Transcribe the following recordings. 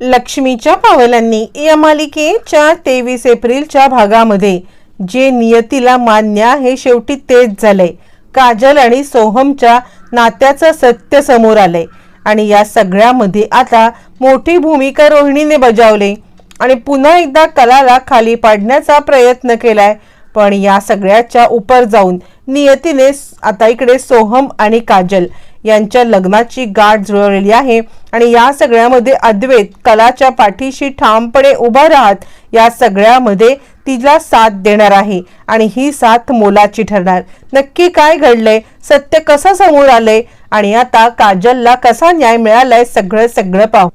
लक्ष्मीच्या पावलांनी या मालिकेच्या तेवीस एप्रिलच्या भागामध्ये जे नियतीला मान्य आहे शेवटी तेच झालंय काजल आणि सोहमच्या नात्याचं सत्य समोर आलंय. आणि या सगळ्यामध्ये आता मोठी भूमिका रोहिणीने बजावली. आणि पुन्हा एकदा कलाला खाली पाडण्याचा प्रयत्न केलाय. पण या सगळ्याच्या उपर जाऊन नियतीने आता इकडे सोहम आणि काजल यांच्या लग्नाची गाठ जुळवलेली आहे. आणि या सगळ्यामध्ये अद्वैत कलाच्या पाठीशी ठामपणे उभा राहत या सगळ्यामध्ये तिला साथ देणार आहे. आणि ही साथ मोलाची ठरणार. नक्की काय घडलंय? सत्य कसं समोर आलंय? आणि आता काजलला कसा न्याय मिळालाय? सगळं सगळं पाहू.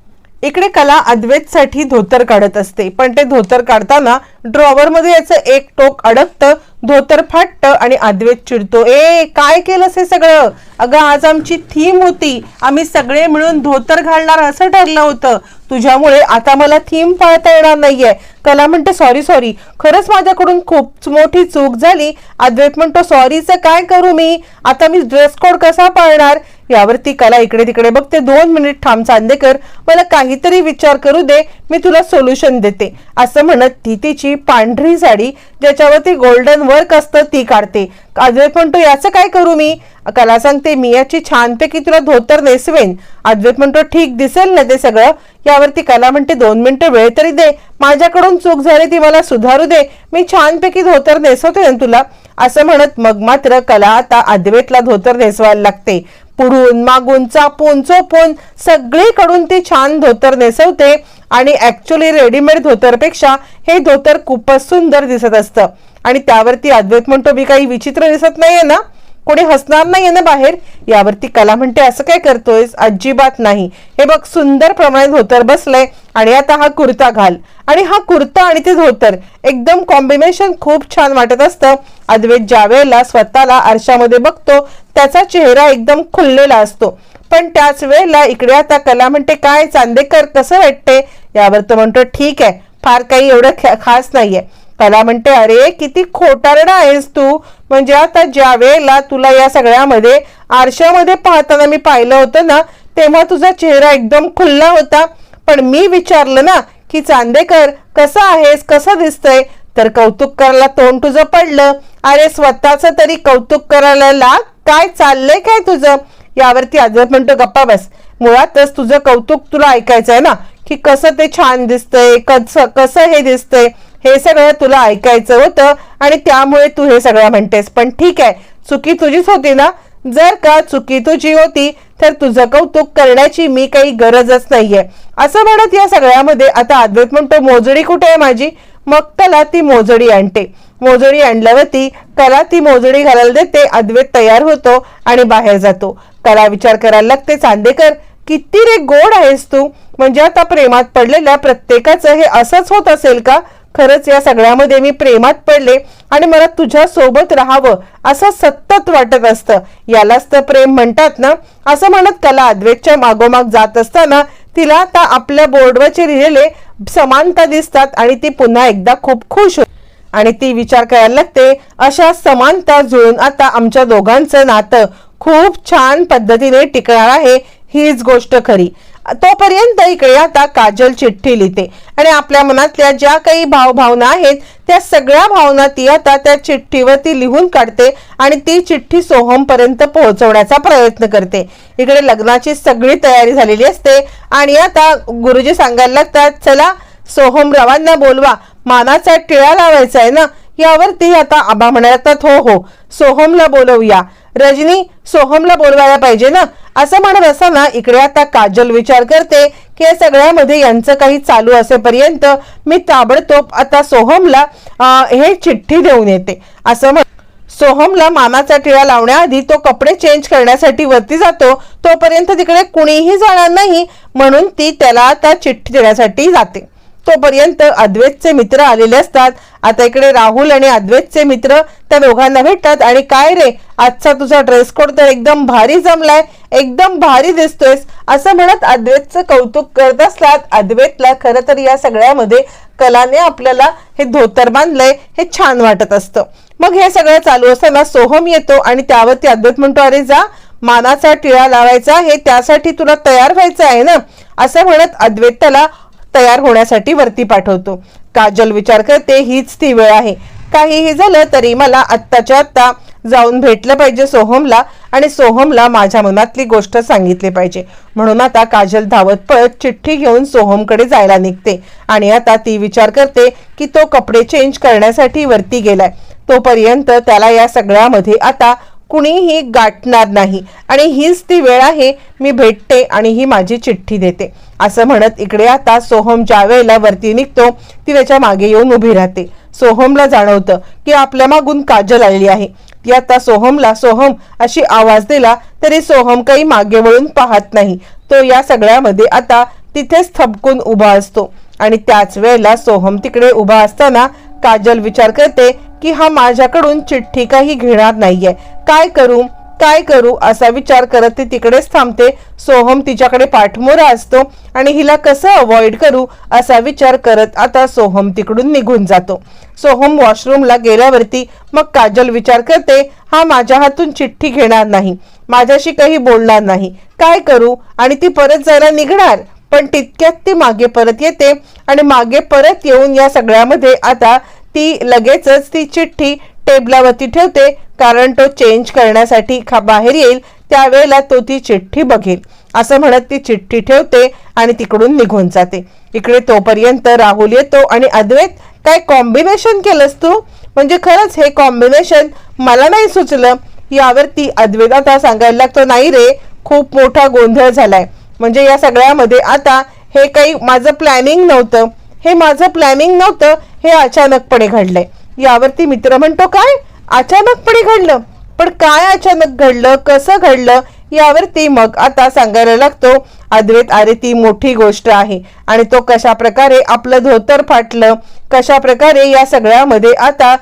इकडे कला अद्वैतसाठी धोतर काढत असते. पण ते धोतर काढताना ड्रॉवर मध्ये याचं एक टोक अडकतं. धोतर फाटतं आणि अद्वैत चिडतो. ए काय केलंस हे सगळं? अगं आज आमची थीम होती. आम्ही सगळे मिळून धोतर घालणार असं ठरलं होतं. तुझ्यामुळे आता मला थीम पाळता येणार नाहीये. कला म्हणते सॉरी सॉरी. खरंच माझ्याकडून खूप मोठी चूक झाली. अद्वैत म्हणतो सॉरीचं काय करू मी? आता मी ड्रेस कोड कसा पाळणार? यावरती कला इकडे तिकडे बघते. दोन मिनिट थांब चांदेकर. मला काहीतरी विचार करू दे. मी तुला सोल्युशन देते. असं म्हणत ती तिची पांढरी साडी ज्याच्यावरती गोल्डन वर्क असतं ती काढते. अद्वैत म्हणतो याचं काय करू मी? कला सांगते मी याची छानपैकी तुला धोतर नेसवेन. अद्वैत म्हणतो ठीक दिसेल ना ते सगळं? यावरती कला म्हणते दोन मिनिटं वेळ तरी दे. माझ्याकडून चूक झाली ती मला सुधारू दे. मी छानपैकी धोतर नेसवते ना तुला. असं म्हणत मग मात्र कला आता अद्वैतला धोतर नेसवायला लागते. पुढून मागून चापून चोपून सगळीकडून ती छान धोतर नेसवते. आणि ऍक्च्युली रेडीमेड धोतरपेक्षा हे धोतर खूपच सुंदर दिसत असतं. आणि त्यावरती अद्वैत म्हणतो मी काही विचित्र दिसत नाहीये ना? कोणी हसणार नाही ना बाहेर? यावरती कला म्हणते असं काय करतोय अजिबात नाही. हे बघ सुंदर प्रमाणे धोतर बसलंय आणि आता हा कुर्ता घाल. आणि हा कुर्ता आणि ते धोतर एकदम कॉम्बिनेशन खूप छान वाटत असतं. अद्वैत ज्या वेळेला स्वतःला आरशामध्ये बघतो त्याचा चेहरा एकदम खुललेला असतो. पण त्याच वेळेला इकडे आता कला म्हणते काय चांदेकर कसं वाटते? यावर तो म्हणतो ठीक आहे फार काही एवढं खास नाहीये. त्याला म्हणते अरे किती खोटारडा आहेस तू. म्हणजे आता ज्या वेळेला तुला या सगळ्यामध्ये आरशामध्ये पाहताना मी पाहिलं होतं ना तेव्हा तुझा चेहरा एकदम खुल्ला होता. पण मी विचारलं ना की चांदेकर कसं आहेस? कसं दिसतंय? तर कौतुक करायला तोंड तुझं पडलं. अरे स्वतःच तरी कौतुक करायला काय चाललंय काय तुझं? यावरती आजत म्हणतो गप्पा बस. मुळातच तुझं कौतुक तुला ऐकायचं आहे ना की कसं ते छान दिसतंय कसं कसं हे दिसतंय. हे सगळं तुला ऐकायचं होतं आणि त्यामुळे तू हे सगळं म्हणतेस. पण ठीक आहे चुकी तुझीच होती ना? जर का चुकी तुझी होती तर तुझं कौतुक करण्याची मी काही गरजच नाहीये. असं म्हणत या सगळ्यामध्ये आता अद्वैत म्हणतो मोजडी कुठे आहे माझी? मग त्याला ती मोजडी आणते. मोजडी आणल्यावरती त्याला ती मोजडी घालायला देते अद्वैत तयार होतो आणि बाहेर जातो. त्याला विचार करायला लागते चांदेकर किती रे गोड आहेस तू. म्हणजे आता प्रेमात पडलेल्या प्रत्येकाचं हे असंच होत असेल का? खरंच या सगळ्यामध्ये मी प्रेमात पडले आणि मला तुझ्या सोबत राहावं असं सतत वाटत असतं. यालाच तर प्रेम म्हणतात ना? असं म्हणत कला अद्वैतच्या मागोमाग जात असताना तिला आता आपल्या बोर्डवरचे लिहिलेले समानता दिसतात आणि ती पुन्हा एकदा खूप खुश होते. आणि ती विचार करायला लागते अशा समानता जुळून आता आमच्या दोघांचं नातं खूप छान पद्धतीने टिकणार आहे हीच गोष्ट खरी. तोपर्यंत इकडे आता काजल चिठ्ठी लिहिते. आणि आपल्या मनातल्या ज्या काही भावभावना आहेत त्या सगळ्या भावना ती आता त्या चिठ्ठीवरती लिहून काढते आणि ती चिठ्ठी सोहमपर्यंत पोहोचवण्याचा प्रयत्न करते. इकडे लग्नाची सगळी तयारी झालेली असते आणि आता गुरुजी सांगायला लागतात चला सोहमरावांना बोलवा. मानाचा टिळा लावायचा आहे ना. यावरती आता आबा म्हणतात हो हो सोहमला बोलवूया. रजनी सोहमला बोलवायला पाहिजे ना? असं म्हणत असताना इकडे आता काजल विचार करते की या सगळ्यामध्ये यांचं काही चालू असेपर्यंत मी ताबडतोब आता सोहमला हे चिठ्ठी देऊन येते. असं म्हण सोहमला मामाचा टिळा लावण्याआधी तो कपडे चेंज करण्यासाठी वरती जातो तोपर्यंत तिकडे कुणीही जाणार नाही म्हणून ती त्याला आता चिठ्ठी देण्यासाठी जाते. तोपर्यंत अद्वैतचे मित्र आलेले असतात. आता इकडे राहुल आणि अद्वैतचे मित्र त्या दोघांना भेटतात. आणि काय रे? आजचा तुझा ड्रेस कोड तर एकदम भारी जमलाय. एकदम भारी दिसतोयस. असं म्हणत अद्वैतचं कौतुक करत असतात. अद्वैतला खरं तर या सगळ्यामध्ये कलाने आपल्याला हे धोतर बांधलंय. हे छान वाटत असतं. मग हे सगळं चालू असताना सोहम येतो आणि त्यावरती अद्वैत म्हणतो अरे जा मानाचा टिळा लावायचा हे त्यासाठी तुला तयार व्हायचं आहे ना? असं म्हणत अद्वैत त्याला तयार होण्यासाठी वरती पाठवतो. काजल विचार करते हीच ती वेळ आहे. काहीही झालं तरी मला आत्ताच्या आत्ता जाऊन भेटलं पाहिजे सोहमला आणि सोहमला माझ्या मनातली गोष्ट सांगितली पाहिजे. म्हणून आता काजल धावत पळत चिठ्ठी घेऊन सोहमकडे जायला निघते आणि आता ती विचार करते की तो कपडे चेंज करण्यासाठी वरती गेलाय. तोपर्यंत त्याला या सगळ्यामध्ये आता कुणीही गाठणार नाही. आणि हीच ती वेळ आहे मी भेटते आणि ही माझी चिठ्ठी देते. असं म्हणत इकडे आता सोहम ज्या वेळेला वरती निघतो ती त्याच्यामागे येऊन उभी राहते. सोहमला जाणवतं की आपल्या मागून काजल आलेली आहे. ती आता सोहमला सोहम अशी आवाज दिला तरी सोहम काही मागे वळून पाहत नाही. तो या सगळ्यामध्ये आता तिथेच थपकून उभा असतो. आणि त्याच वेळेला सोहम तिकडे उभा असताना काजल विचार करते की हा माझ्याकडून चिठ्ठी काही घेणार नाहीये. काय करू? काय करू? असा विचार करत ती तिकडेच थांबते. सोहम तिच्याकडे पाठमोरा असतो आणि हिला कसं अवॉइड करू? असा विचार करत आता सोहम तिकडून निघून जातो. सोहम वॉशरूमला गेल्यावरती मग काजल विचार करते हा माझ्या हातून चिठ्ठी घेणार नाही. माझ्याशी काही बोलणार नाही. काय करू? आणि ती परत जायला निघणार? पण तितक्यात ती मागे परत येते आणि मागे परत येऊन या सगळ्यामध्ये आता ती लगेचच ती चिठ्ठी टेबलावरती ठेवते कारण तो चेंज करण्यासाठी खा बाहेर येईल त्यावेळेला तो ती चिठ्ठी बघेल. असं म्हणत ती चिठ्ठी ठेवते आणि तिकडून निघून जाते. इकडे तोपर्यंत राहुल येतो आणि अद्वैत काय कॉम्बिनेशन केलंस तू? म्हणजे खरंच हे कॉम्बिनेशन मला नाही सुचलं. यावरती अद्वैत आता सांगायला लागतो नाही रे खूप मोठा गोंधळ झालाय. म्हणजे या सगळ्यामध्ये आता हे काही माझं प्लॅनिंग नव्हतं. हे माझं प्लॅनिंग नव्हतं. हे अचानकपणे घडलंय. यावरती मित्र म्हणतो काय? अचानकपणे घडलं? पण काय अचानक घडलं? कसं घडलं? यावरती मग आता सांगायला लागतो अद्वैत अरे ती मोठी गोष्ट आहे. आणि तो कशा प्रकारे आपलं धोतर फाटलं कशा प्रकारे या सगळ्यामध्ये आता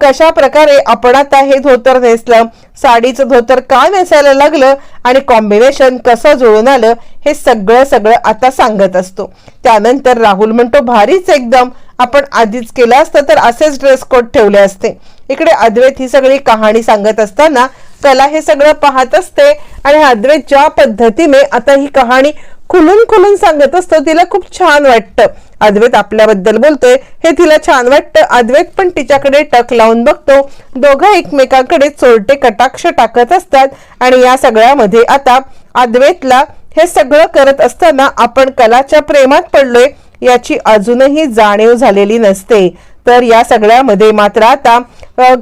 कशा प्रकारे आपण आता हे धोतर नेसलं साडीचं धोतर का नेसायला लागलं आणि कॉम्बिनेशन कसं जुळून आलं हे सगळं सगळं आता सांगत असतो. त्यानंतर राहुल म्हणतो भारीच एकदम. आपण आधीच केलं असतं तर असेच ड्रेस कोड ठेवले असते. इकडे अद्वैत ही सगळी कहाणी सांगत असताना कला हे सगळं पाहत असते आणि अद्वैत ज्या पद्धतीने आता ही कहाणी खुलून खुलून सांगत असतो तिला खूप छान वाटतं. अद्वैत आपल्याबद्दल बोलतोय हे तिला छान वाटतं. अद्वैत पण तिच्याकडे टक लावून बघतो. दोघं एकमेकांकडे चोरटे कटाक्ष टाकत असतात आणि या सगळ्यामध्ये आता अद्वैतला हे सगळं करत असताना आपण कलाच्या प्रेमात पडलोय याची अजूनही जाणीव झालेली नसते. तर या सगळ्यामध्ये मात्र आता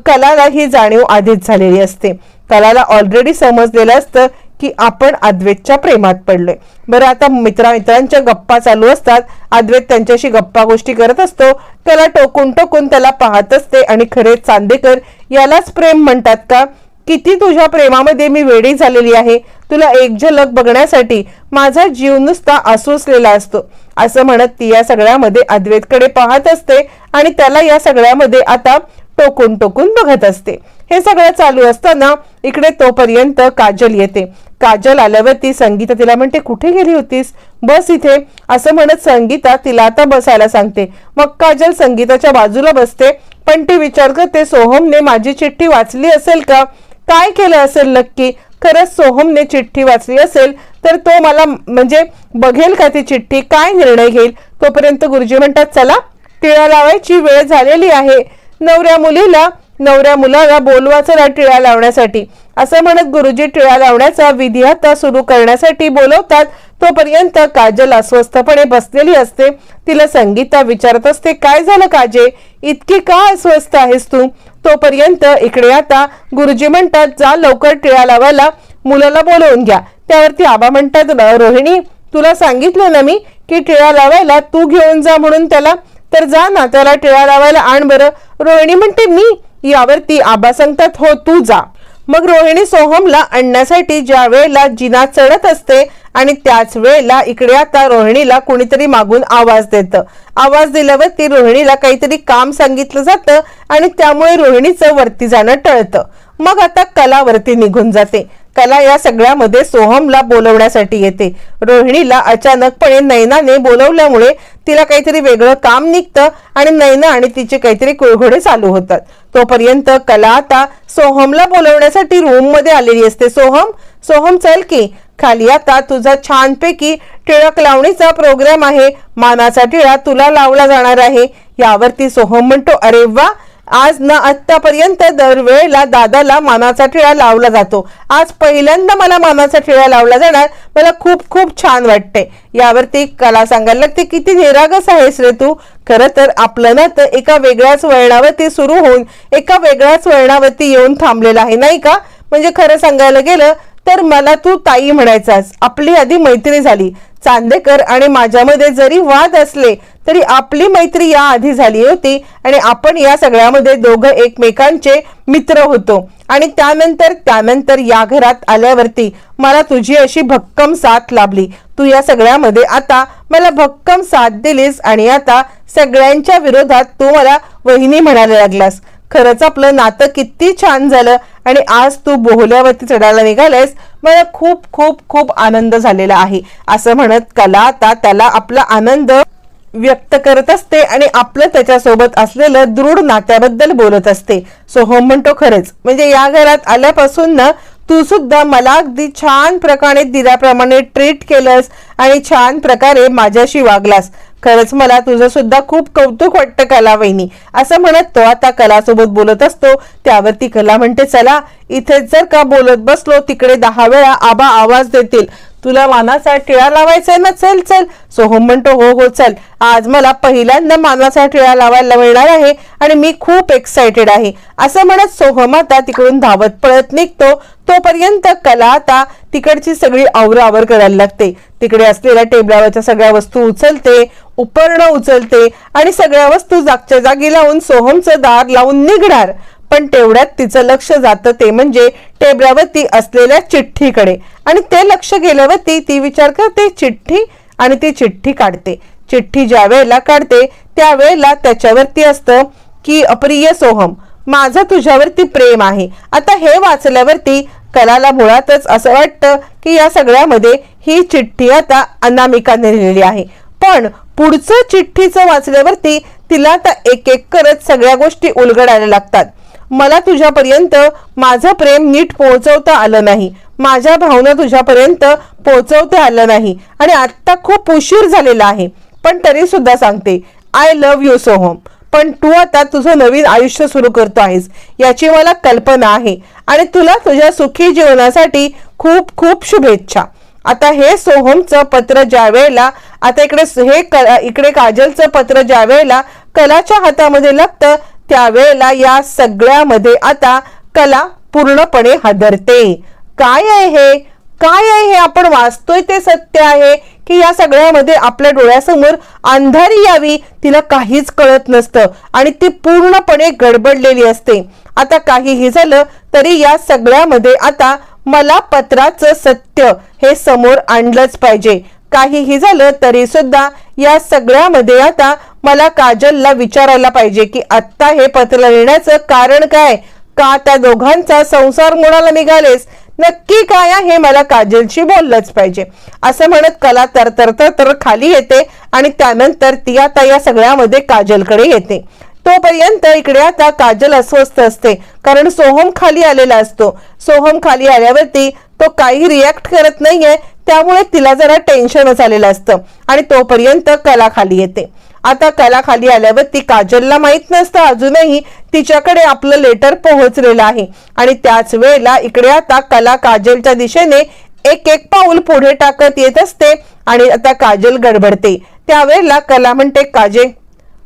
कलाला ही जाणीव आधीच झालेली असते. त्याला ऑलरेडी समजलेलं असतं की आपण अद्वैतच्या प्रेमात पडलोय. बरं आता मित्रा मित्रांच्या गप्पा चालू असतात. अद्वैत त्यांच्याशी गप्पा गोष्टी करत असतो. त्याला टोकून टोकून त्याला पाहत असते आणि खरे चांदेकर यालाच प्रेम म्हणतात का? किती तुझ्या प्रेमामध्ये मी वेडी झालेली आहे. तुला एक झलक बघण्यासाठी माझा जीव नुसता आसुसलेला असतो. असं म्हणत ती या सगळ्यामध्ये अद्वैतकडे पाहत असते आणि त्याला या सगळ्यामध्ये आता टोकून टोकून बघत असते. हे सगळं चालू असताना इकडे तोपर्यंत काजल येते. काजल आल्यावरती संगीता तिला म्हणते कुठे गेली होतीस? बस इथे. असं म्हणत संगीता तिला आता बसायला सांगते. मग काजल संगीताच्या बाजूला बसते. पण ती विचार करते सोहमने माझी चिठ्ठी वाचली असेल का? काय केलं असेल नक्की? खरंच सोहमने चिठ्ठी वाचली असेल तर तो मला म्हणजे बघेल का ती चिठ्ठी? काय निर्णय घेईल? तोपर्यंत गुरुजी म्हणतात चला टिळा लावायची वेळ झालेली आहे. नवऱ्या मुलीला नवऱ्या मुलाला बोलवाचं टिळा लावण्यासाठी. असं म्हणत गुरुजी टिळा लावण्याचा विधी आता सुरू करण्यासाठी बोलवतात. तोपर्यंत काजल अस्वस्थपणे बसलेली असते. तिला संगीता विचारत असते काय झालं काजे? इतकी का अस्वस्थ आहेस तू? तोपर्यंत इकडे आता गुरुजी म्हणतात जा लवकर टिळा लावायला मुलाला बोलवून घ्या. त्यावरती आबा म्हणतात रोहिणी तुला सांगितलं ना मी की टिळा लावायला तू घेऊन जा म्हणून त्याला तर जा ना त्याला टिळा लावायला आण बरं. रोहिणी म्हणते मी यावरती आबा सांगतात हो तू जा. मग रोहिणी सोहमला आणण्यासाठी ज्या वेळेला जिना चढत असते आणि त्याच वेळेला इकडे आता रोहिणीला कुणीतरी मागून आवाज देतं. आवाज दिल्यावरती रोहिणीला काहीतरी काम सांगितलं जातं आणि त्यामुळे रोहिणीचं वरती जाणं टळतं. मग आता कलावरती निघून जाते. कला या सगळ्यामध्ये सोहमला बोलवण्यासाठी येते. रोहिणीला अचानकपणे नैनाने बोलवल्यामुळे तिला काहीतरी वेगळं काम निघतं आणि नैना आणि तिचे काहीतरी कुळघोडे चालू होतात. तोपर्यंत कला आता सोहमला बोलवण्यासाठी रूममध्ये आलेली असते. सोहम सोहम चल की. खाली आता तुझा छानपैकी टिळक लावणीचा प्रोग्राम आहे. मानाचा टिळा तुला लावला जाणार आहे. यावरती सोहम म्हणतो अरे वा! आज ना आत्तापर्यंत दरवेळेला दादाला मानाचा टिळा लावला जातो. आज पहिल्यांदा मला मानाचा टिळा लावला जाणार मला खूप खूप छान वाटते. यावरती कला सांगायला लागते किती निरागस आहेस रे तू. खरं तर आपलं ना तर एका वेगळ्याच वळणावरती सुरू होऊन एका वेगळ्याच वळणावरती येऊन थांबलेलं आहे नाही का? म्हणजे खरं सांगायला गेलं तर मला तू ताई म्हणायचास आपली आधी मैत्री झाली. चांदेकर आणि माझ्यामध्ये जरी वाद असले तरी आपली मैत्री या आधी झाली होती आणि आपण या सगळ्यामध्ये दोघं एकमेकांचे मित्र होतो. आणि त्यानंतर त्यानंतर या घरात आल्यावरती मला तुझी अशी भक्कम साथ लाभली. तू या सगळ्यामध्ये आता मला भक्कम साथ दिलीस आणि आता सगळ्यांच्या विरोधात तू मला वहिनी म्हणायला लागलास. खरंच आपलं नातं किती छान झालं आणि आज तू बोहल्यावरती चढायला निघालायस मला खूप खूप खूप आनंद झालेला आहे. असं म्हणत कला आता त्याला आपला आनंद व्यक्त करत असते आणि आपलं त्याच्यासोबत असलेलं दृढ नात्याबद्दल बोलत असते. सोहम हो म्हणतो खरंच. म्हणजे या घरात आल्यापासून ना तू सुद्धा मला अगदी छान प्रकारे दिल्याप्रमाणे ट्रीट केलंस आणि छान प्रकारे माझ्याशी वागलास. खरंच मला तुझं सुद्धा खूप कौतुक वाटतं कला वहिनी. असं म्हणत तो आता कलासोबत बोलत असतो. त्यावरती कला म्हणते चला इथेच जर का बोलत बसलो तिकडे दहा वेळा आबा आवाज देतील. तुला मानाचा टिळा लावायचा ना? चल चल. सोहम हो म्हणतो हो हो चल. आज मला पहिल्यांदा मानाचा टिळा लावायला मिळणार आहे आणि मी खूप एक्साइटेड आहे. असं म्हणत सोहम आता तिकडून धावत पळत निघतो. तोपर्यंत कला आता तिकडची सगळी आवरावर करायला लागते. तिकडे असलेल्या टेबलावरच्या सगळ्या वस्तू उचलते उपरणं उचलते आणि सगळ्या वस्तू जागच्या जागी लावून सोहमचं दार लावून निघणार. पण तेवढ्यात तिचं लक्ष जातं ते म्हणजे टेबलावरती असलेल्या चिठ्ठीकडे. आणि ते लक्ष गेल्यावरती ती विचार करते चिठ्ठी? आणि ती चिठ्ठी काढते. चिठ्ठी ज्या वेळेला काढते त्यावेळेला त्याच्यावरती असतं की अप्रिय सोहम माझं तुझ्यावरती प्रेम आहे. आता हे वाचल्यावरती कलाला मुळातच असं वाटतं की या सगळ्यामध्ये ही चिठ्ठी आता अनामिकाने लिहिलेली आहे. पण पुढचं चिठ्ठीचं वाचल्यावरती तिला आता एक एक करत सगळ्या गोष्टी उलगडायला लागतात. मला तुझ्यापर्यंत माझं प्रेम नीट पोहोचवता आलं नाही. माझ्या भावना तुझ्यापर्यंत पोहोचवता आलं नाही. आणि आत्ता खूप उशीर झालेला आहे. पण तरी सुद्धा सांगते आय लव्ह यू सोहम पण तू आता तुझं नवीन आयुष्य सुरू करतो आहेस. याची मला कल्पना आहे. आणि तुला तुझ्या सुखी जीवनासाठी खूप खूप शुभेच्छा. आता हे सोहमचं पत्र ज्या वेळेला आता इकडे हे क- इकडे काजलचं पत्र ज्या वेळेला कलाच्या हातामध्ये लागतं त्यावेळेला या सगळ्यामध्ये आता कला पूर्णपणे हादरते. काय आहे हे? काय आहे हे? आपण वाचतोय ते सत्य आहे की या सगळ्यामध्ये आपल्या डोळ्यासमोर अंधारी यावी तिला काहीच कळत नसतं आणि ती पूर्णपणे गडबडलेली असते. आता काहीही झालं तरी या सगळ्यामध्ये आता मला पत्राचं सत्य हे समोर आणलंच पाहिजे. काहीही झालं तरी सुद्धा या सगळ्यामध्ये आता मला काजलला विचारायला पाहिजे की आत्ता हे पत्र लिहिण्याचं कारण काय? का त्या दोघांचा संसार मोडाला निघालेस? नक्की काय आहे हे मला काजलशी बोललंच पाहिजे. असं म्हणत कला तर तर तर तर खाली येते आणि त्यानंतर ती आता या सगळ्यामध्ये काजलकडे येते. तोपर्यंत इकडे आता काजल अस्वस्थ असते कारण सोहम खाली आलेला असतो. सोहम खाली आल्यावरती तो काही रिॲक्ट करत नाहीये त्यामुळे तिला जरा टेन्शनच आलेलं असतं आणि तोपर्यंत कला खाली येते. आता कला खाली आल्यावर ती काजलला माहीत नसतं. अजूनही तिच्याकडे आपलं लेटर पोहोचलेलं आहे. आणि त्याच वेळेला इकडे आता कला काजलच्या दिशेने एक एक पाऊल पुढे टाकत येत असते आणि आता काजल गडबडते. त्यावेळेला कला म्हणते काजे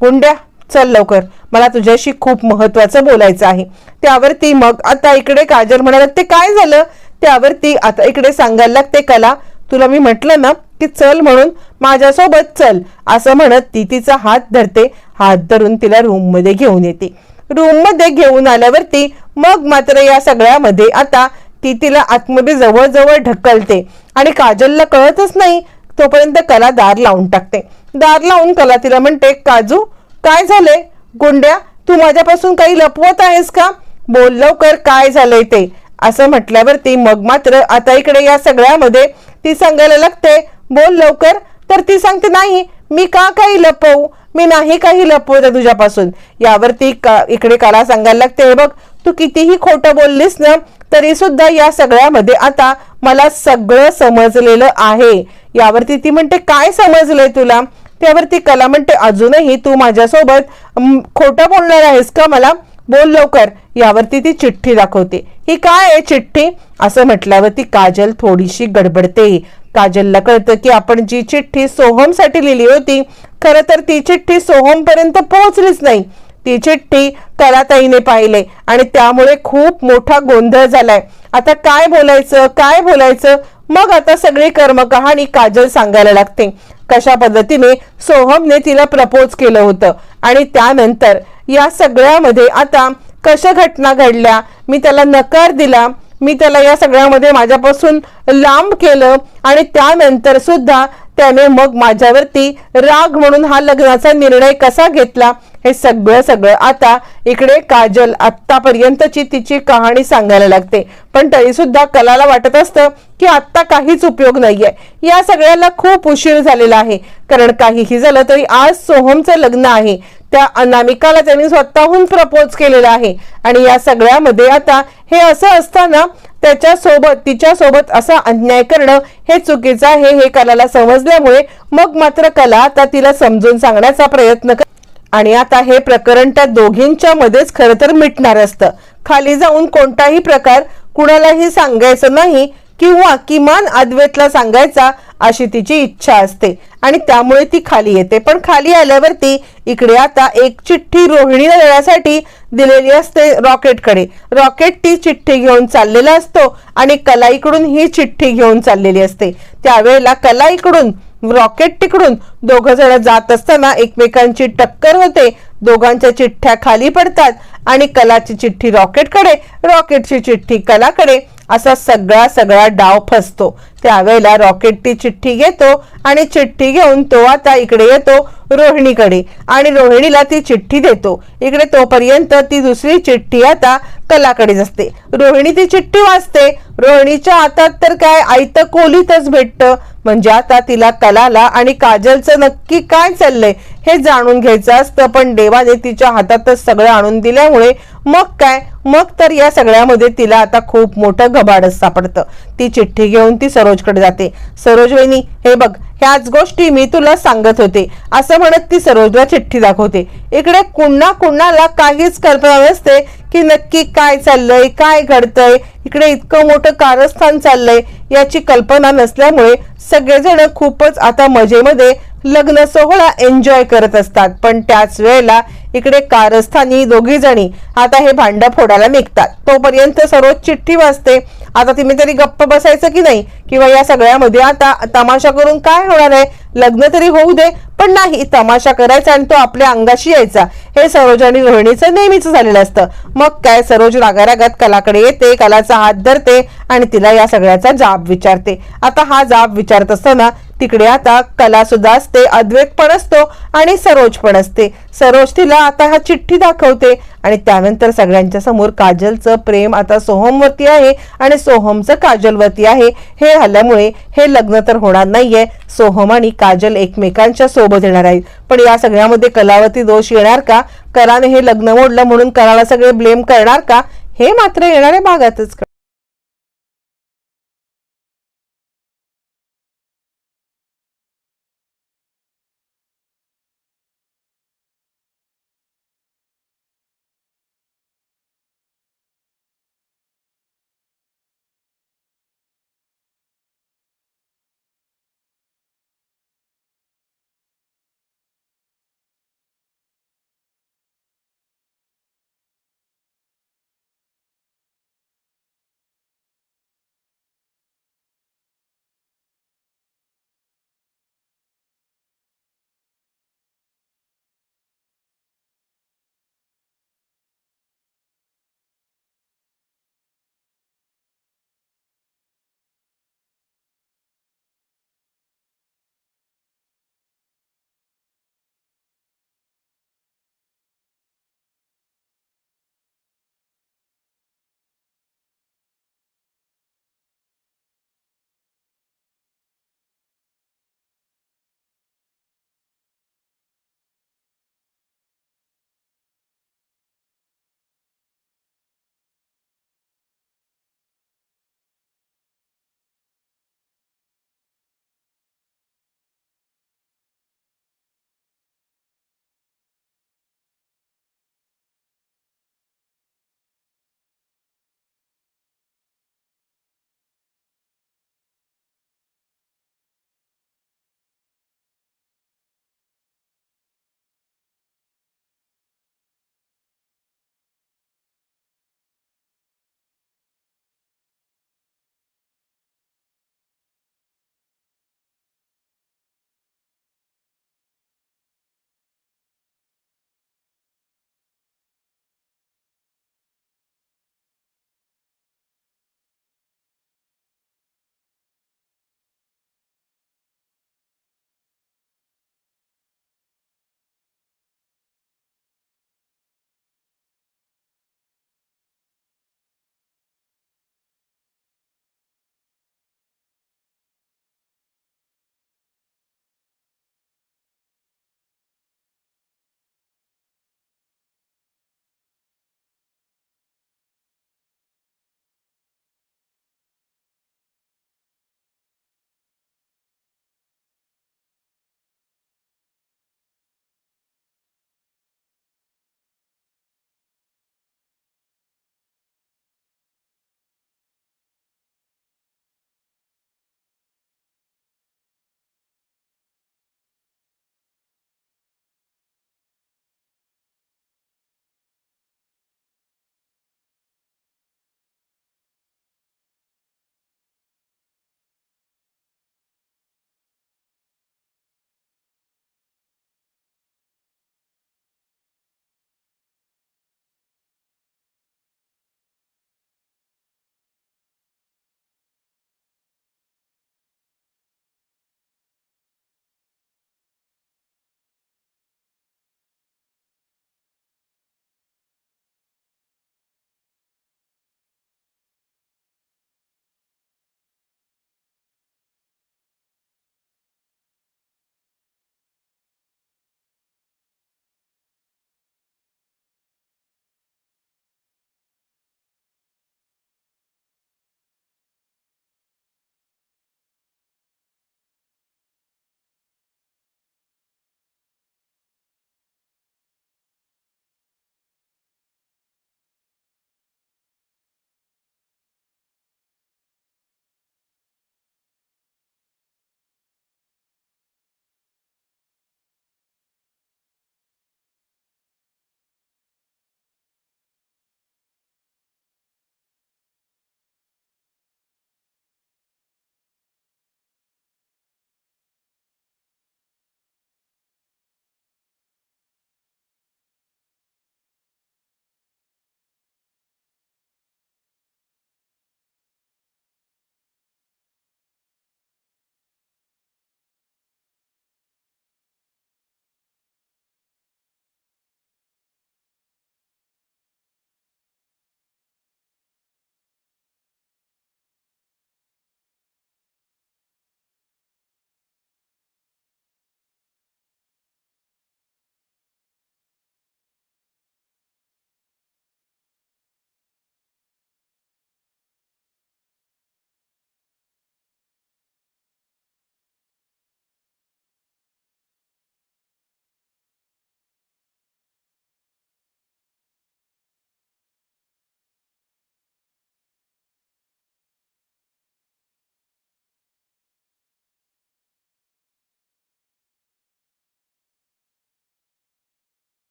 गुंड्या चल लवकर. मला तुझ्याशी खूप महत्वाचं बोलायचं आहे. त्यावरती मग आता इकडे काजल म्हणायला ते काय झालं? त्यावरती आता इकडे सांगायला लागते कला तुला मी म्हटलं ना की चल म्हणून माझ्यासोबत चल असं म्हणत ती तिचा हात धरते. हात धरून तिला रूममध्ये घेऊन येते. रूममध्ये घेऊन आल्यावरती मग मात्र या सगळ्यामध्ये आता ती तिला आतमध्ये जवळजवळ ढकलते. आणि काजलला कळतच नाही तोपर्यंत कला दार लावून टाकते. दार लावून कला तिला म्हणते काजू काय झालंय? गुंड्या तू माझ्यापासून काही लपवत आहेस का? बोल लवकर काय झालंय ते? असं म्हटल्यावरती मग मात्र आता इकडे या सगळ्यामध्ये ती सांगायला लागते बोल लवकर. तर ती सांगते नाही मी का काही लपवू? मी नाही काही लपवू आहे तुझ्यापासून. यावरती का इकडे काला सांगायला लागते हे बघ तू कितीही खोटं बोललीस ना तरी सुद्धा या सगळ्यामध्ये आता मला सगळं समजलेलं आहे. यावरती ती म्हणते काय समजलंय तुला? त्यावरती कला म्हणते अजूनही तू माझ्यासोबत खोटं बोलणार आहेस का मला? बोल लवकर. यावरती ती चिठ्ठी दाखवते. ही काय आहे चिठ्ठी? असं म्हटल्यावरती काजल थोडीशी गडबडते. काजलला कळतं की आपण जी चिठ्ठी सोहमसाठी लिहिली होती खरं तर ती चिठ्ठी सोहमपर्यंत पोहोचलीच नाही. ती चिठ्ठी कलाताईने पाहिले आणि त्यामुळे खूप मोठा गोंधळ झालाय. आता काय बोलायचं? काय बोलायचं? मग आता सगळी कर्मकहाणी काजल सांगायला लागते. कशा पद्धतीने सोहमने तिला प्रपोज केलं होतं आणि त्यानंतर या सगळ्यामध्ये आता कशा घटना घडल्या? मी त्याला नकार दिला. मी त्याला या सगळ्यामध्ये माझ्यापासून लांब केलं आणि त्यानंतर सुद्धा त्याने मग माझ्यावरती राग म्हणून हा लग्नाचा निर्णय कसा घेतला? हे सगळं सगळं आता इकडे काजल आतापर्यंतची तिची कहाणी सांगायला लागते. पण तरी सुद्धा कलाला वाटत असतं की आत्ता काहीच उपयोग नाहीये. या सगळ्याला खूप उशीर झालेला आहे. कारण काहीही झालं तरी आज सोहमचं लग्न आहे. त्या अनामिकाला त्यांनी स्वतःहून प्रपोज केलेला आहे. आणि या सगळ्यामध्ये आता हे असं असताना त्याच्या सोबत तिच्या सोबत असा अन्याय करणं हे चुकीचं आहे हे कलाला समजल्यामुळे मग मात्र कला आता तिला समजून सांगण्याचा प्रयत्न कर आणि आता हे प्रकरण त्या दोघींच्या मध्येच खरं तर मिटणार असतं. खाली जाऊन कोणताही प्रकार कुणालाही सांगायचं नाही किंवा किमान अद्वैतला सांगायचा अशी तिची इच्छा असते. आणि त्यामुळे ती खाली येते. पण खाली आल्यावरती इकडे आता एक चिठ्ठी रोहिणीला देण्यासाठी दिलेली असते रॉकेटकडे. रॉकेट ती चिठ्ठी घेऊन चाललेला असतो आणि कलाईकडून ही चिठ्ठी घेऊन चाललेली असते. त्यावेळेला कलाईकडून रॉकेट तिकडून दोघ जण जात असताना एकमेकांची टक्कर होते. दोघांच्या चिठ्ठ्या खाली पडतात आणि कलाची चिठ्ठी रॉकेटकडे रॉकेटची चिठ्ठी कलाकडे. असा सगळा सगळा डाव फसतो. त्यावेळेला रॉकेट ती चिठ्ठी घेतो आणि चिठ्ठी घेऊन तो आता इकडे येतो रोहिणीकडे. आणि रोहिणीला ती चिठ्ठी देतो. इकडे तोपर्यंत ती दुसरी चिठ्ठी आता कलाकडेच असते. रोहिणी ती चिठ्ठी वाचते. रोहिणीच्या हातात तर काय आयत कोलीतच भेटतं. म्हणजे आता तिला कलाला आणि काजलचं नक्की काय चाललंय हे जाणून घ्यायचं असतं. पण देवाने तिच्या हातातच सगळं आणून दिल्यामुळे मग काय? मग तर या सगळ्यामध्ये तिला आता खूप मोठं घबाडच सापडतं. ती चिठ्ठी घेऊन ती सरोजकडे जाते. सरोज वहिनी हे बघ ह्याच गोष्टी मी तुला सांगत होते. असं म्हणत ती सरोजला चिठ्ठी दाखवते. इकडे कुणा कुणाला काहीच कल्पना नसते की नक्की काय चाललंय काय घडतंय. इकडे इतकं मोठं कारस्थान चाललंय याची कल्पना नसल्यामुळे सगळेजण खूपच आता मजेमध्ये लग्न सोहळा एन्जॉय करत असतात. पण त्याच वेळेला इकडे कारस्थानी दोघी जणी आता हे भांड फोडायला निघतात. तोपर्यंत सरोज चिठ्ठी वाचते. आता तिने तरी गप्प बसायचं की नाही? किंवा या सगळ्यामध्ये आता तमाशा करून काय होणार आहे? लग्न तरी होऊ दे पण नाही तमाशा करायचा आणि तो आपल्या अंगाशी यायचा. हे सरोज आणि रोहिणीचं नेहमीच झालेलं असतं. मग काय? सरोज रागारागात कलाकडे येते कलाचा हात धरते आणि तिला या सगळ्याचा जाब विचारते. आता हा जाब विचारत असताना तिकडे आता कला सुद्धा असते अद्वेक पण असतो आणि सरोज पण असते. सरोज तिला आता हा चिठ्ठी दाखवते आणि त्यानंतर सगळ्यांच्या समोर काजलचं प्रेम आता सोहमवरती आहे आणि सोहमचं काजलवरती आहे. हे झाल्यामुळे हे लग्न तर होणार नाहीये. सोहम आणि काजल एकमेकांच्या सोबत येणार आहेत. पण या सगळ्यामध्ये कलावती दोष येणार का? कराने हे लग्न मोडलं म्हणून कराला सगळे ब्लेम करणार का? हे मात्र येणाऱ्या भागातच